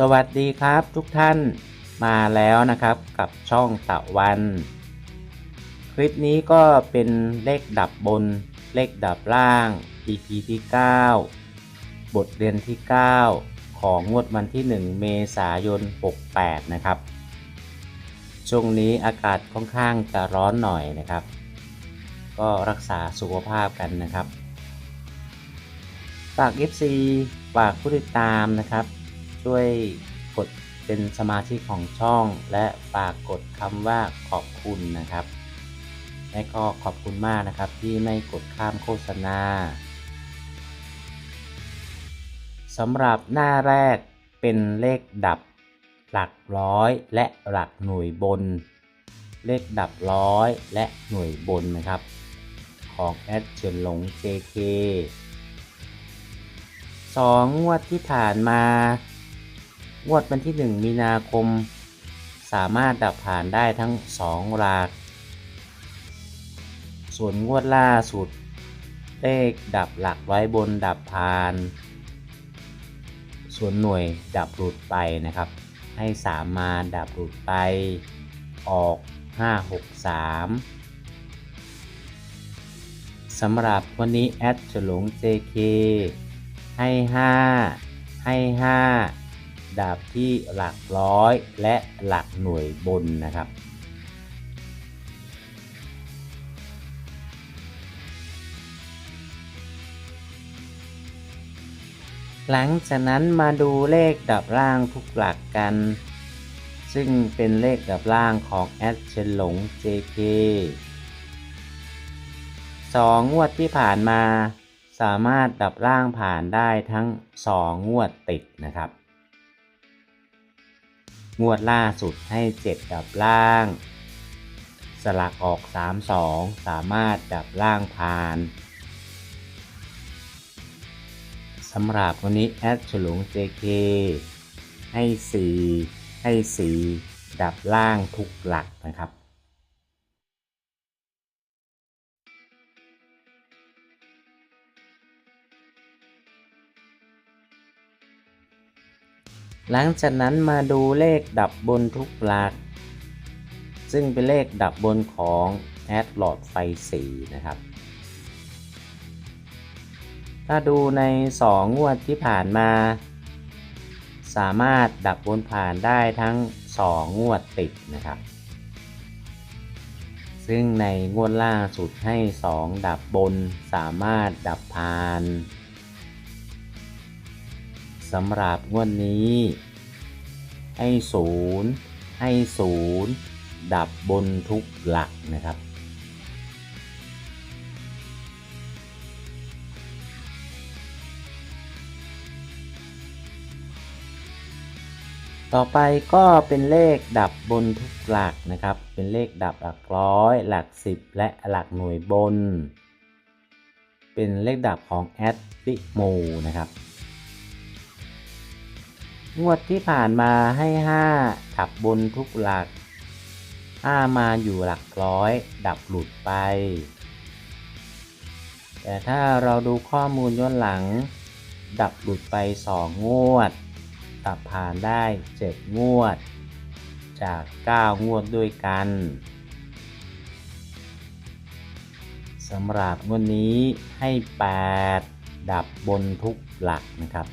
สวัสดีครับทุกท่านมาแล้วนะครับกับช่องตะวัน คลิปนี้ก็เป็นเลขดับบน เลขดับล่าง EP ที่ 9 บทเรียนที่ 9 ของงวดวันที่ 1 เมษายน 68 นะครับ ช่วงนี้อากาศค่อนข้างจะร้อนหน่อยนะครับ ก็รักษาสุขภาพกันนะครับ ฝาก FC ฝากผู้ติดตามนะครับ ช่วยกดเป็นสมาชิกของช่อง และฝากกดคำว่าขอบคุณนะครับและก็ขอบคุณมากนะครับที่ไม่กดข้ามโฆษณาสำหรับหน้าแรกเป็นเลขดับหลักร้อยและหลักหน่วยบน เลขดับร้อยและหน่วยบนนะครับ ของแอดเฉินหลง JK สองงวดที่ผ่านมา งวดวันที่ 1 มีนาคม สามารถดับผ่านได้ทั้ง 2 หลัก ส่วนงวดล่าสุด เลขดับหลักไว้บนดับผ่าน ส่วนหน่วยดับหลุดไปนะครับ ให้สามมาดับหลุดไป ออก 5 6 3สำหรับวันนี้แอดฉลง JK ให้ 5 ให้ 5 ดาบที่หลักร้อยและหลักหน่วยบนนะครับ หลังจากนั้นมาดูเลขดับล่างทุกหลักกัน ซึ่งเป็นเลขดับล่างของแอดเชนหลง JK สองงวดที่ผ่านมาสามารถดับล่างผ่านได้ทั้ง 2 งวดติดนะครับ งวดล่าสุดให้ 7 ดับล่าง สลักออก 3 2 สามารถดับล่างผ่านสำหรับวันนี้แอดฉลุง JK ให้ 4 ให้ 4 ดับล่างทุกหลักนะครับ หลังจากนั้นมาดูเลขดับบนทุกหลัก ซึ่งเป็นเลขดับบนของแอดหลอดไฟสีนะครับ ถ้าดูใน 2 งวดที่ผ่านมา สามารถดับบนผ่านได้ทั้ง 2 งวดติดนะครับ ซึ่งในงวดล่าสุดให้ 2 ดับบนสามารถดับผ่าน สำหรับงวดนี้ ให้ศูนย์ให้ศูนย์ดับบนทุกหลักนะครับ ต่อไปก็เป็นเลขดับบนทุกหลักนะครับ เป็นเลขดับหลักร้อย หลักสิบและหลักหน่วยบน เป็นเลขดับของแอดปิโมนะครับ งวดที่ผ่านมาให้5ขับบนทุกหลัก5มาอยู่หลักร้อย ดับหลุดไป แต่ถ้าเราดูข้อมูลย้อนหลัง ดับหลุดไป 2 งวด ดับผ่านได้ 7 งวด จาก 9 งวดด้วยกันสำหรับงวดนี้ให้ 8 ดับบนทุกหลักนะครับ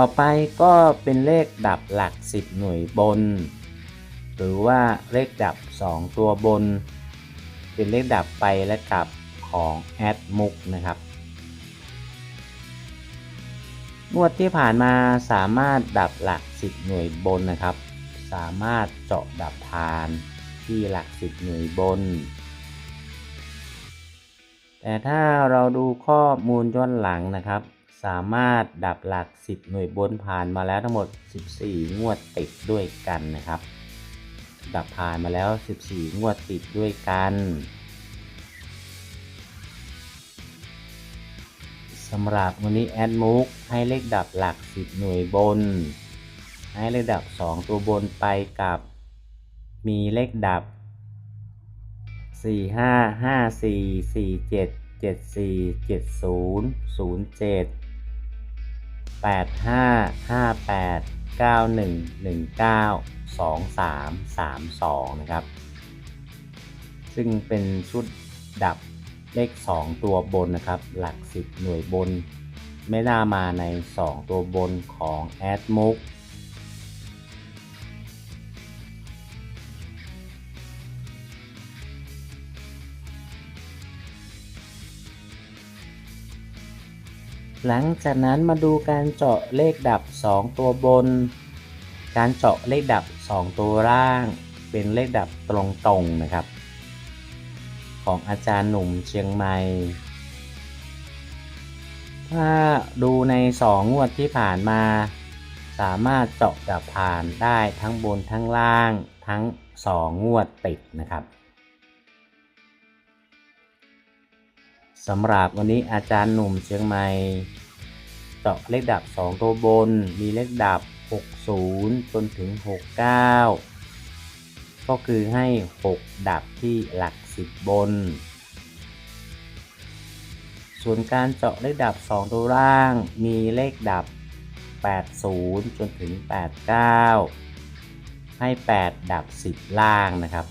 ต่อไปก็เป็นเลขดับหลัก 10 หน่วยบน หรือว่าเลขดับ 2 ตัวบน เป็นเลขดับไปและกลับของแอดมุกนะครับงวดที่ผ่านมาสามารถดับหลัก 10 หน่วยบนนะครับ สามารถเจาะดับทานที่หลัก 10 หน่วยบน แต่ถ้าเราดูข้อมูลย้อนหลังนะครับ สามารถดับหลัก 10 หน่วยบนผ่านมาแล้วทั้งหมด 14 งวดติดด้วยกันนะครับ ดับผ่านมาแล้ว 14 งวดติดด้วยกันสำหรับวันนี้แอดมุกให้เลขดับหลัก 10 หน่วยบน ให้เลขดับ 2 ตัวบนไปกับ มีเลขดับสี่ห้าห้าสี่สี่เจ็ดเจ็ ดสี่เจ็ดศูนย์ศูนย์เจ็ดแปดห้าห้าแปดเก้าหนึ่งหนึ่งเก้าสองสามสามสองนะครับ ซึ่งเป็นชุดดับเลข 2 ตัวบนนะครับ หลัก 10 หน่วยบน ไม่น่ามาใน 2 ตัวบนของแอดมุก หลังจากนั้นมาดูการเจาะเลขดับ 2 ตัวบน การเจาะเลขดับ 2 ตัวล่าง เป็นเลขดับตรงๆนะครับ ของอาจารย์หนุ่มเชียงใหม่ถ้าดูใน 2 งวดที่ผ่านมา สามารถเจาะดับผ่านได้ทั้งบนทั้งล่างทั้ง 2 งวดติดนะครับ สำหรับวันนี้อาจารย์หนุ่มเชียงใหม่เจาะเลขดับ 2 ตัวบน มีเลขดับ 60 จนถึง 69 ก็คือให้ 6 ดับที่หลัก 10 บน ส่วนการเจาะเลขดับ 2 ตัวล่าง มีเลขดับ 80 จนถึง 89 ให้ 8 ดับ 10 ล่างนะครับ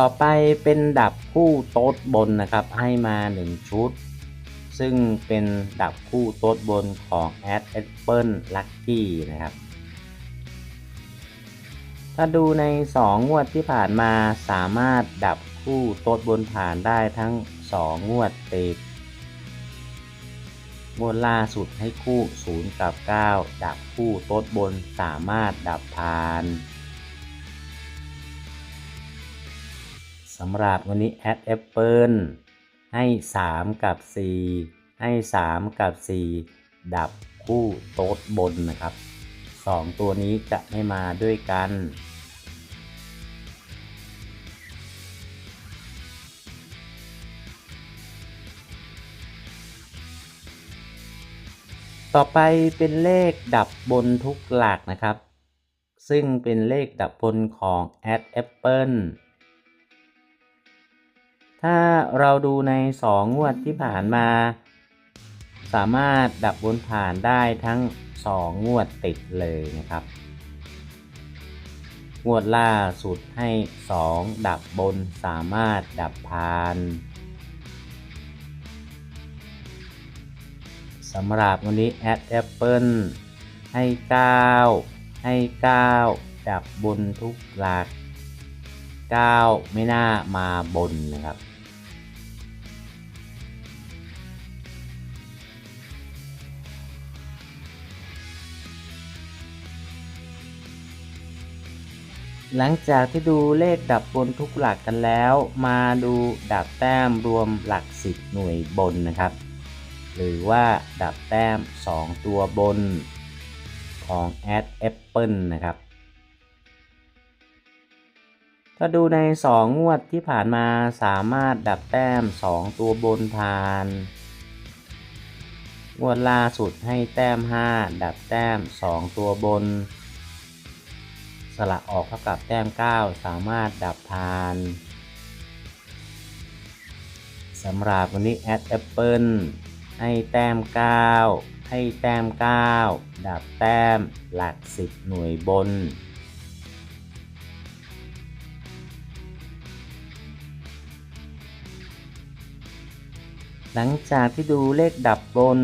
ต่อไปเป็นดับคู่โต๊ดบนนะครับ ให้มา 1 ชุด ซึ่งเป็นดับคู่โต๊ดบนของ a d Apple Lucky นะครับ ถ้าดูใน 2 งวดที่ผ่านมาสามารถดับคู่โต๊ดบนผ่านได้ทั้ง 2 งวดติดงวดล่าสุดให้คู่ 0 กับ 9 ดับคู่โต๊ดบนสามารถดับผ่าน สำหรับวันนี้แอดแอปเปิลให้ 3 กับ 4 ให้ 3 กับ 4 ดับคู่โต๊ดบนนะครับ 2 ตัวนี้จะไม่มาด้วยกันต่อไปเป็นเลขดับบนทุกหลักนะครับ ซึ่งเป็นเลขดับบนของ Ad Apple ถ้าเราดูในสองงวดที่ผ่านมา สามารถดับบนผ่านได้ทั้งสองงวดติดเลยนะครับ งวดล่าสุดให้สองดับบนสามารถดับผ่านสำหรับวันนี้แอดแอปเปิลให้ 9 ให้ 9 ดับบนทุกหลัก 9 ไม่น่ามาบนนะครับ หลังจากที่ดูเลขดับบนทุกหลักกันแล้ว มาดูดับแต้มรวมหลักสิบหน่วยบนนะครับ หรือว่าดับแต้ม 2 ตัวบนของ Ad Apple นะครับถ้าดูใน 2 งวดที่ผ่านมาสามารถดับแต้ม 2 ตัวบนผ่าน งวดล่าสุดให้แต้ม 5 ดับแต้ม 2 ตัวบน สละออกเท่ากับแต้ม 9 สามารถดับทานสำหรับวันนี้แอดแอปเปิลให้แต้ม 9 ให้แต้ม 9 ดับแต้มหลัก 10 หน่วยบนหลังจากที่ดูเลขดับบน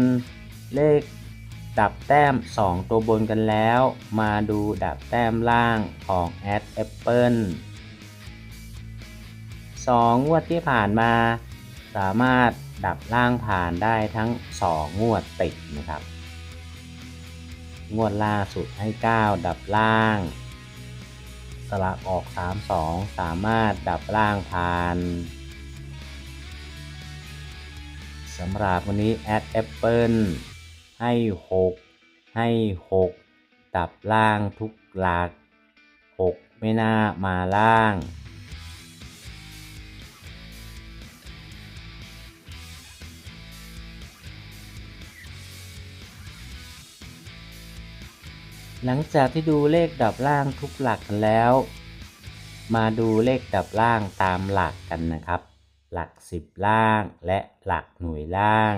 เลข ดับแต้ม 2 ตัวบนกันแล้ว มาดูดับแต้มล่างของ Ad Apple 2งวดที่ผ่านมา สามารถดับล่างผ่านได้ทั้ง 2 งวดติดนะครับ งวดล่าสุดให้ 9 ดับล่าง สลักออก 3 2 สามารถดับล่างผ่านสำหรับวันนี้ Ad Apple ให้หกให้หกดับล่างทุกหลักหกไม่น่ามาล่างหลังจากที่ดูเลขดับล่างทุกหลักกันแล้ว มาดูเลขดับล่างตามหลักกันนะครับ หลักสิบล่างและหลักหน่วยล่าง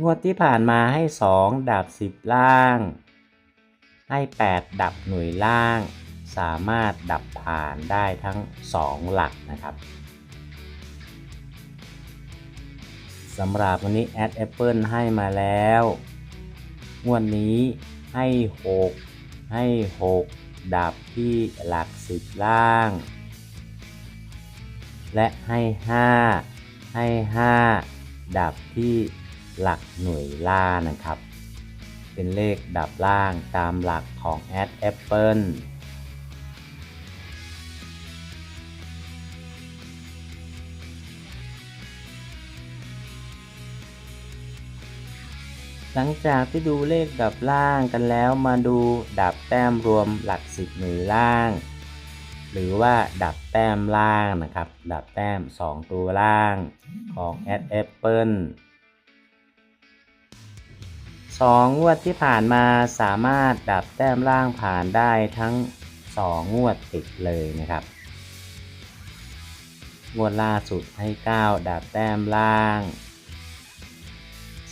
งวดที่ผ่านมาให้ 2 ดับ 10 ล่าง ให้ 8 ดับหน่วยล่าง สามารถดับผ่านได้ทั้ง 2 หลักนะครับสำหรับวันนี้แอดแอปเปิลให้มาแล้ว งวดนี้ให้ 6 ให้ 6 ดับที่หลัก 10 ล่าง และให้ 5 ให้ 5 ดับที่ หลักหน่วยล่านะครับ เป็นเลขดับล่างตามหลักของแอดแอปเปิลหลังจากที่ดูเลขดับล่างกันแล้วมาดูดับแต้มรวมหลักสิบหน่วยล่าง หรือว่าดับแต้มล่างนะครับ ดับแต้ม 2 ตัวล่างของ a d a p p l e 2 งวดที่ผ่านมาสามารถดับแต้มล่างผ่านได้ทั้ง 2 งวดติดเลยนะครับ งวดล่าสุดให้ 9 ดับแต้มล่าง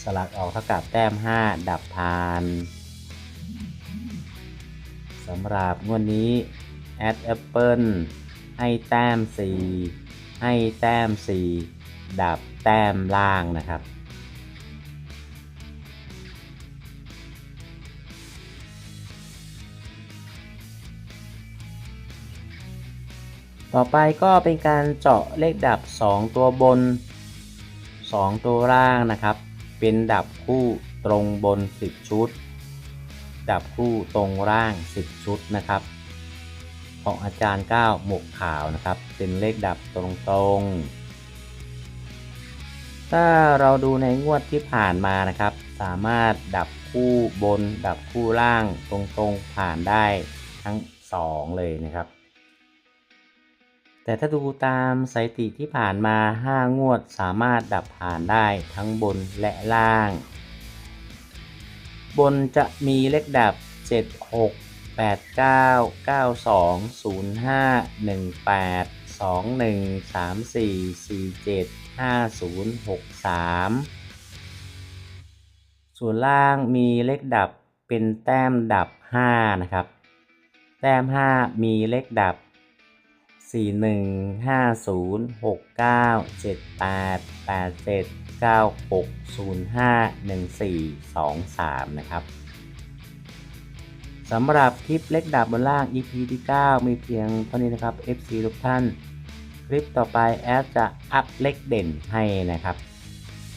สลักออกเท่ากับแต้ม 5 ดับผ่านสำหรับงวดนี้แอดแอปเปิลให้แต้ม 4 ให้แต้ม 4 ดับแต้มล่างนะครับ ต่อไปก็เป็นการเจาะเลขดับ 2 ตัวบน 2 ตัวล่างนะครับ เป็นดับคู่ตรงบน 10 ชุด ดับคู่ตรงล่าง 10 ชุดนะครับ ของอาจารย์ก้าวหมกขาวนะครับ เป็นเลขดับตรงๆ ถ้าเราดูในงวดที่ผ่านมานะครับ สามารถดับคู่บน ดับคู่ล่างตรงๆผ่านได้ทั้ง 2 เลยนะครับ แต่ถ้าดูตามสถิติที่ผ่านมา 5 งวดสามารถดับผ่านได้ทั้งบนและล่าง บนจะมีเลขดับ 7 6 8 9 9 2 0 5 1 8 2 1 3 4 4 7 5 0 6 3 ส่วนล่างมีเลขดับเป็นแต้มดับ 5 นะครับ แต้ม 5 มีเลขดับ 4 1 5 0 6 9 7 8 8 7 9 6 0 5 1 4 2 3นะครับสำหรับคลิปเล็กดับบนล่าง EP ที่ 9 มีเพียงเท่านี้นะครับ FC ทุกท่าน คลิปต่อไปแอดจะอัพเลขเด่นให้นะครับ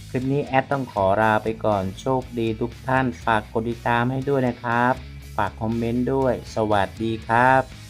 คลิปนี้แอดต้องขอลาไปก่อนโชคดีทุกท่าน ฝากกดติดตามให้ด้วยนะครับ ฝากคอมเมนต์ด้วย สวัสดีครับ